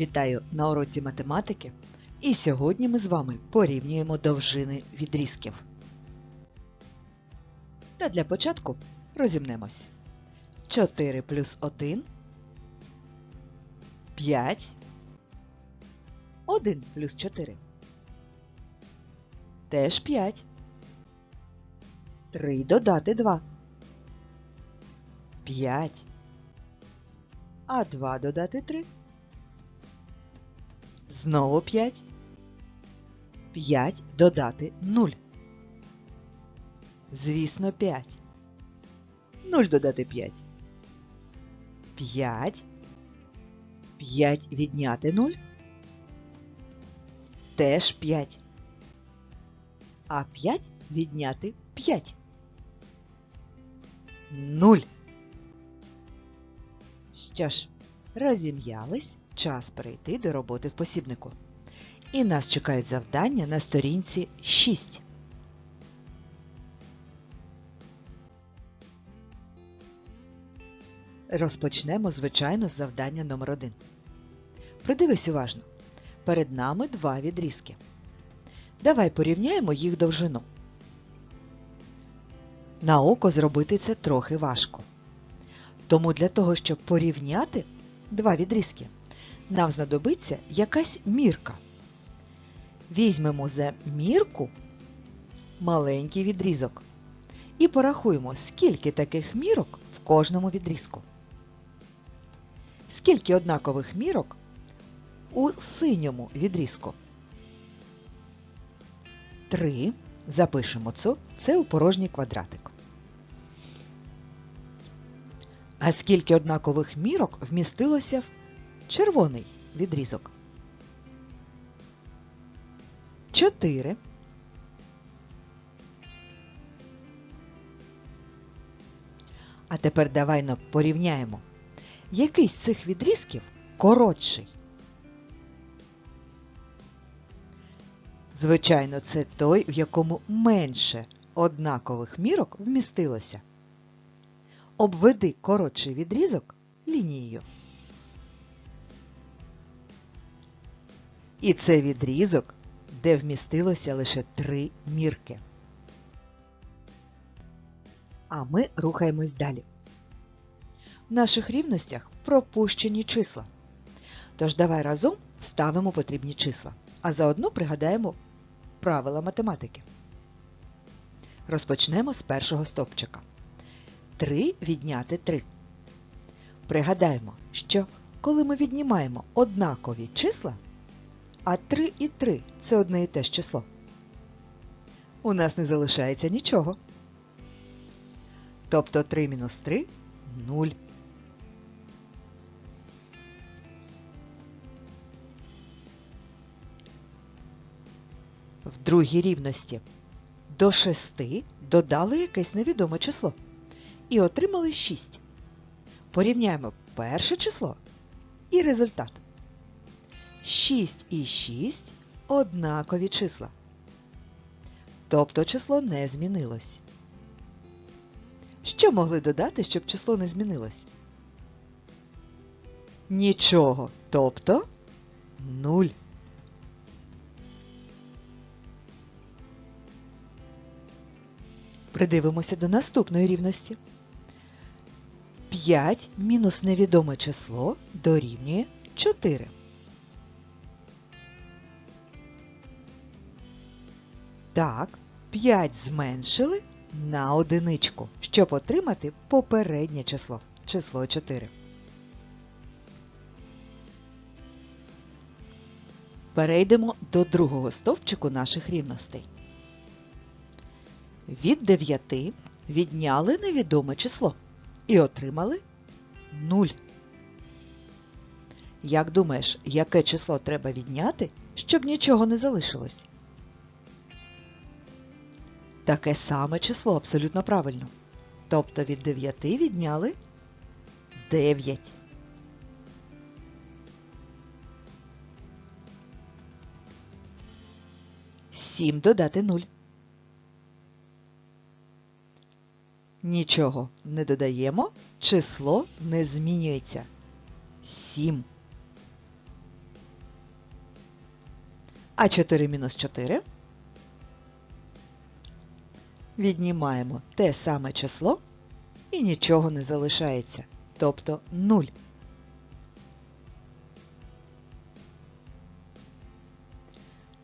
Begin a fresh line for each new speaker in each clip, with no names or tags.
Вітаю на уроці математики. І сьогодні ми з вами порівнюємо довжини відрізків. Та для початку розімнемось. 4 плюс 1 5 1 плюс 4 теж 5 3 додати 2 5 а 2 додати 3 Знову 5. 5 додати 0. Звісно, 5. 0 додати 5. 5. 5 відняти 0. Теж 5. А 5 відняти 5. 0. Що ж, розім'ялись. Час перейти до роботи в посібнику. І нас чекають завдання на сторінці 6. Розпочнемо, звичайно, з завдання номер 1 Придивись уважно. Перед нами два відрізки. Давай порівняємо їх довжину. На око зробити це трохи важко. Тому для того, щоб порівняти два відрізки, нам знадобиться якась мірка. Візьмемо за мірку маленький відрізок і порахуємо, скільки таких мірок в кожному відрізку. Скільки однакових мірок у синьому відрізку? Три. Запишемо це, це у порожній квадратик. А скільки однакових мірок вмістилося в червоний відрізок. 4. А тепер давай порівняємо, який з цих відрізків коротший. Звичайно, це той, в якому менше однакових мірок вмістилося. Обведи коротший відрізок лінією. І це відрізок, де вмістилося лише три мірки. А ми рухаємось далі. В наших рівностях пропущені числа. Тож давай разом ставимо потрібні числа, а заодно пригадаємо правила математики. Розпочнемо з першого стовпчика. 3 відняти 3. Пригадаємо, що коли ми віднімаємо однакові числа, а 3 і 3 це одне і те ж число. У нас не залишається нічого. Тобто 3 мінус 3 – 0. В другій рівності до 6 додали якесь невідоме число і отримали 6. Порівняємо перше число і результат. 6 і 6 однакові числа. Тобто число не змінилось. Що могли додати, щоб число не змінилось? Нічого. Тобто 0. Придивимося до наступної рівності. 5 мінус невідоме число дорівнює 4. Так, 5 зменшили на одиничку, щоб отримати попереднє число, число 4. Перейдемо до другого стовпчику наших рівностей. Від 9 відняли невідоме число і отримали 0. Як думаєш, яке число треба відняти, щоб нічого не залишилось? Таке саме число абсолютно правильно. Тобто від 9 відняли 9. Сім додати 0. Нічого не додаємо, число не змінюється. 7. А 4 мінус 4. Віднімаємо те саме число і нічого не залишається, тобто 0.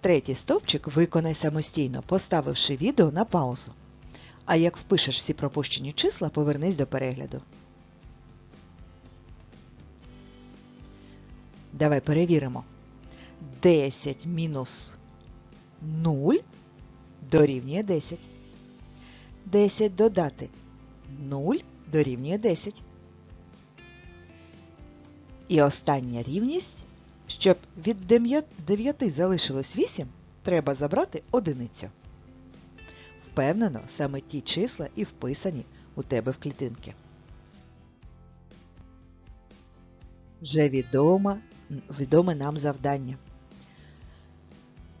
Третій стовпчик виконай самостійно, поставивши відео на паузу. А як впишеш всі пропущені числа, повернись до перегляду. Давай перевіримо. 10 мінус 0 дорівнює 10. 10 додати 0 дорівнює 10. І остання рівність. Щоб від 9 залишилось 8, треба забрати одиницю. Впевнено, саме ті числа і вписані у тебе в клітинки. Вже відомо, відоме нам завдання.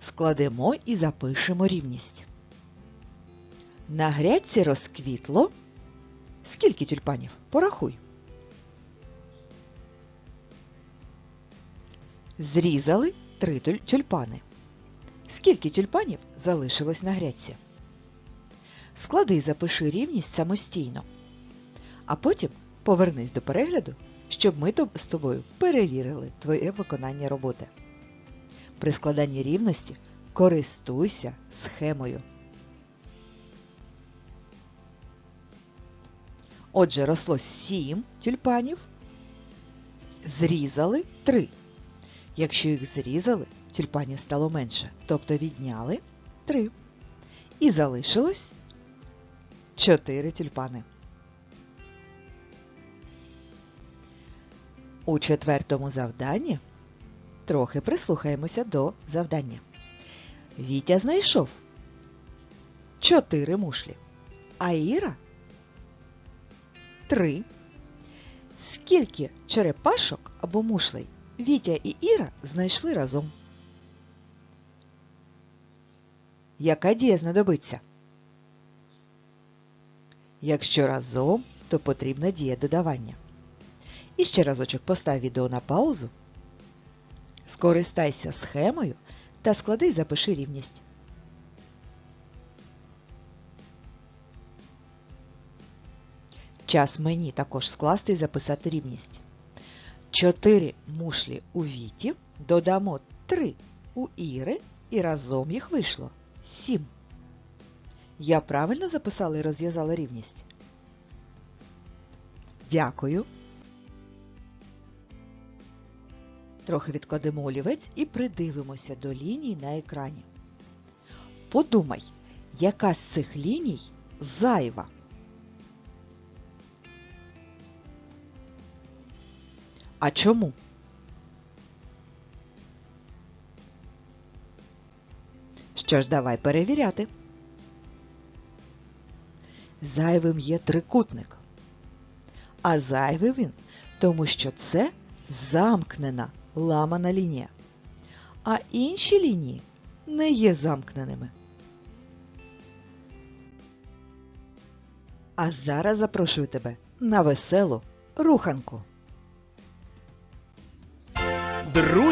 Складемо і запишемо рівність. На грядці розквітло. Скільки тюльпанів? Порахуй. Зрізали три тюльпани. Скільки тюльпанів залишилось на грядці? Склади і запиши рівність самостійно. А потім повернись до перегляду, щоб ми з тобою перевірили твоє виконання роботи. При складанні рівності користуйся схемою. Отже, росло 7 тюльпанів, зрізали 3. Якщо їх зрізали, тюльпанів стало менше, тобто відняли 3. І залишилось 4 тюльпани. У четвертому завданні трохи прислухаємося до завдання. Вітя знайшов 4 мушлі, а Іра 3. Скільки черепашок або мушлей Вітя і Іра знайшли разом. Яка дія знадобиться? Якщо разом, то потрібна дія додавання. І ще разочок постав відео на паузу. Скористайся схемою та склади запиши рівність. Час мені також скласти і записати рівність. 4 мушлі у Віті, додамо 3 у Іри і разом їх вийшло 7. Я правильно записала і розв'язала рівність? Дякую. Трохи відкладемо олівець і придивимося до ліній на екрані. Подумай, яка з цих ліній зайва? А чому? Що ж, давай перевіряти. Зайвим є трикутник. А зайвий він, тому що це замкнена ламана лінія. А інші лінії не є замкненими. А зараз запрошую тебе на веселу руханку.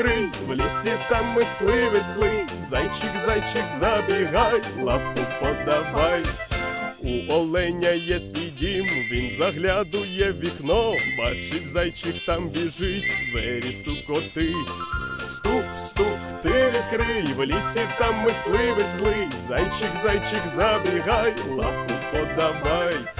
стук, в лісі там мисливець злий. Зайчик, зайчик, забігай, лапку подавай. У оленя є свій дім, він заглядує в вікно, бачить зайчик там біжить, двері стукотить. Стук, стук, ти відкрий, в лісі там мисливець злий. Зайчик, зайчик, забігай, лапку подавай.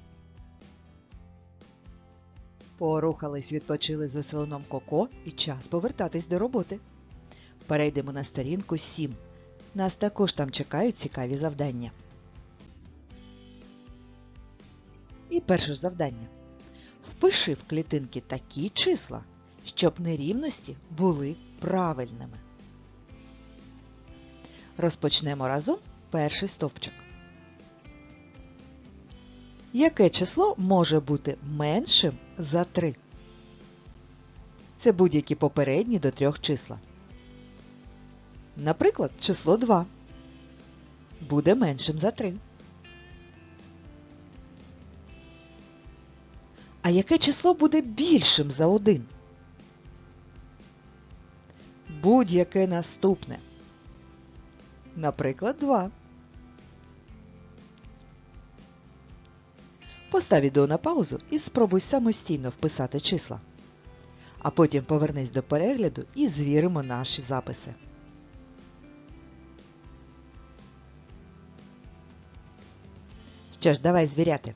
Порухались, відпочили з веселоном Коко і час повертатись до роботи. Перейдемо на сторінку 7. Нас також там чекають цікаві завдання. І перше завдання. Впиши в клітинки такі числа, щоб нерівності були правильними. Розпочнемо разом перший стовпчик. Яке число може бути меншим за 3? Це будь-які попередні до трьох числа. Наприклад, число 2 буде меншим за 3. А яке число буде більшим за 1? Будь-яке наступне. Наприклад, 2. Постав відео на паузу і спробуй самостійно вписати числа. А потім повернись до перегляду і звіримо наші записи. Що ж, давай звіряти.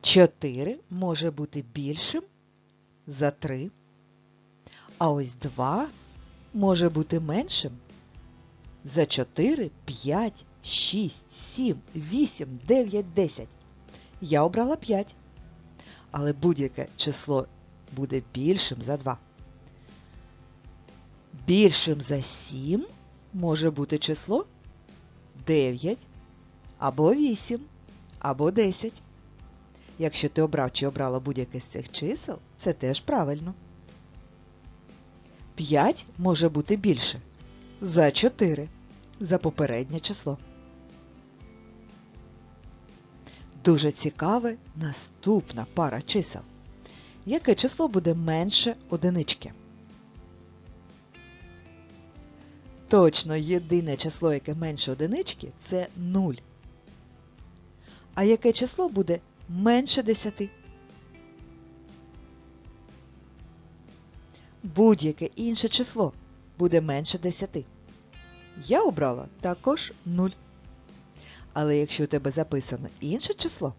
4 може бути більшим за 3. А ось 2 може бути меншим за 4, 5, 6, 7, 8, 9, 10. Я обрала 5. Але будь-яке число буде більшим за 2. Більшим за 7 може бути число 9 або 8 або 10. Якщо ти обрав чи обрала будь-яке з цих чисел, це теж правильно. 5 може бути більше за 4 за попереднє число. Дуже цікаве наступна пара чисел. Яке число буде менше одинички? Точно, єдине число, яке менше одинички, це 0. А яке число буде менше 10? Будь-яке інше число буде менше 10. Я обрала також 0. Але якщо у тебе записано інше число,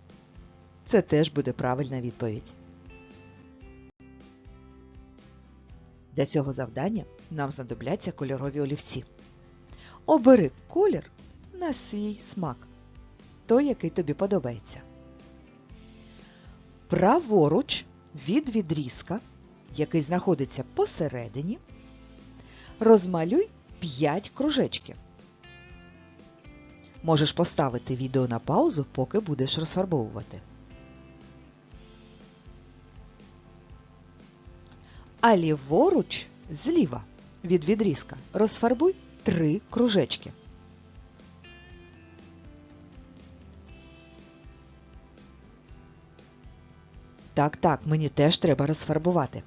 це теж буде правильна відповідь. Для цього завдання нам знадобляться кольорові олівці. Обери колір на свій смак, той, який тобі подобається. Праворуч від відрізка, який знаходиться посередині, розмалюй 5 кружечків. Можеш поставити відео на паузу, поки будеш розфарбовувати. А ліворуч зліва від відрізка розфарбуй три кружечки. Так, так, мені теж треба розфарбувати.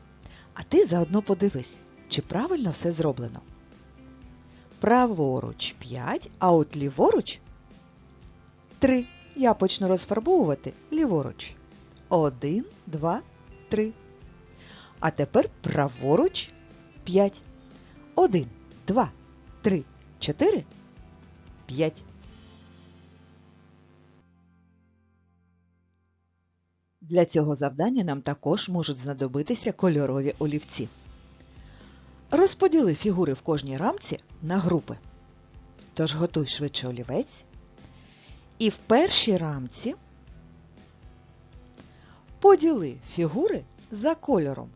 А ти заодно подивись, чи правильно все зроблено. Праворуч 5, а от ліворуч 3. Я почну розфарбовувати ліворуч. 1, 2, 3. А тепер праворуч 5. 1, 2, 3, 4, 5. Для цього завдання нам також можуть знадобитися кольорові олівці. Розподіли фігури в кожній рамці на групи. Тож готуй швидше олівець. І в першій рамці Поділи фігури за кольором.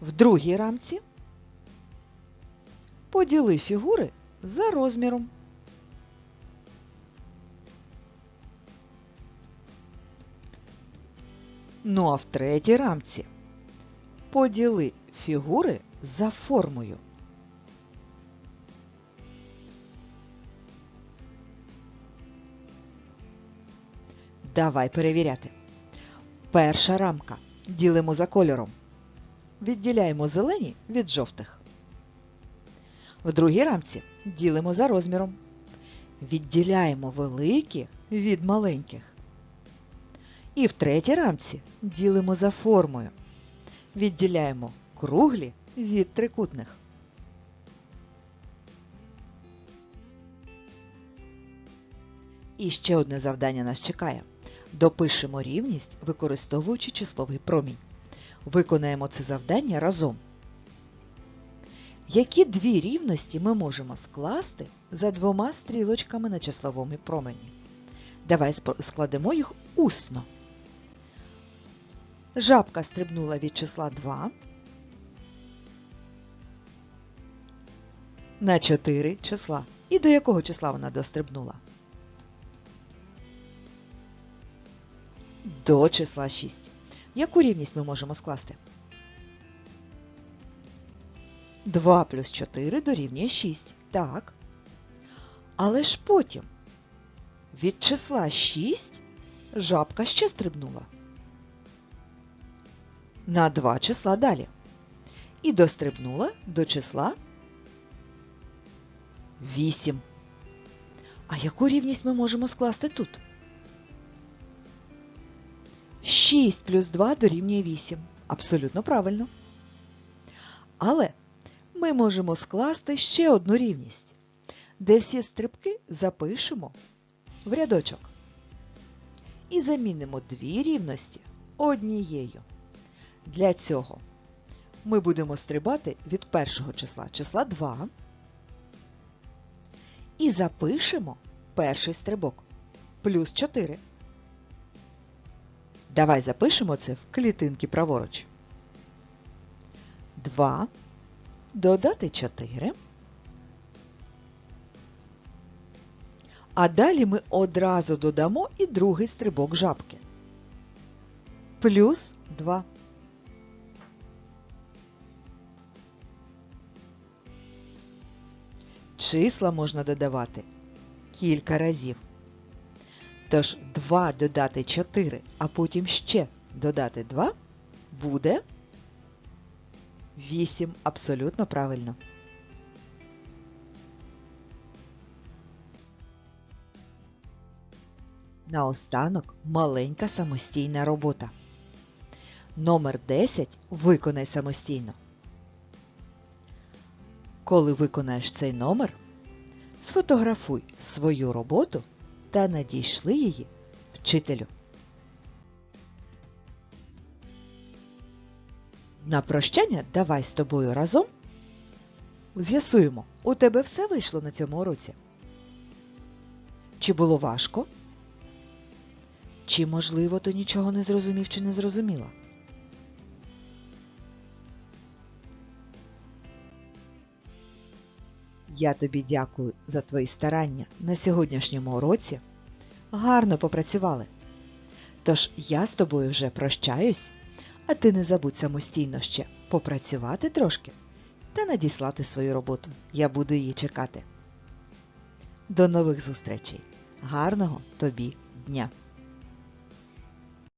В другій рамці поділи фігури за розміром. Ну а в третій рамці поділи фігури за формою. Давай перевіряти. Перша рамка. Ділимо за кольором. Відділяємо зелені від жовтих. В другій рамці ділимо за розміром. Відділяємо великі від маленьких. І в третій рамці ділимо за формою. Відділяємо круглі від трикутних. І ще одне завдання нас чекає. Допишемо рівність, використовуючи числовий промінь. Виконаємо це завдання разом. Які дві рівності ми можемо скласти за двома стрілочками на числовому промені? Давай складемо їх усно. Жабка стрибнула від числа 2 на 4 числа. І до якого числа вона дострибнула? До числа 6. Яку рівність ми можемо скласти? 2 плюс 4 дорівнює 6. Так. Але ж потім від числа 6 жабка ще стрибнула. На 2 числа далі. І дострибнула до числа 8. А яку рівність ми можемо скласти тут? 6 плюс 2 дорівнює 8. Абсолютно правильно. Але ми можемо скласти ще одну рівність, де всі стрибки запишемо в рядочок. І замінимо дві рівності однією. Для цього ми будемо стрибати від першого числа числа 2 і запишемо перший стрибок плюс 4. Давай запишемо це в клітинки праворуч. 2 додати 4. А далі ми одразу додамо і другий стрибок жабки. Плюс 2. Числа можна додавати кілька разів. Тож 2 додати 4, а потім ще додати 2 буде 8. Абсолютно правильно. Наостанок маленька самостійна робота. Номер 10 виконай самостійно. Коли виконаєш цей номер, сфотографуй свою роботу та надійшли її вчителю. На прощання давай з тобою разом з'ясуємо, у тебе все вийшло на цьому уроці? Чи було важко? Чи, можливо, ти нічого не зрозумів чи не зрозуміла? Я тобі дякую за твої старання на сьогоднішньому уроці. Гарно попрацювали. Тож я з тобою вже прощаюсь, а ти не забудь самостійно ще попрацювати трошки та надіслати свою роботу. Я буду її чекати. До нових зустрічей. Гарного тобі дня!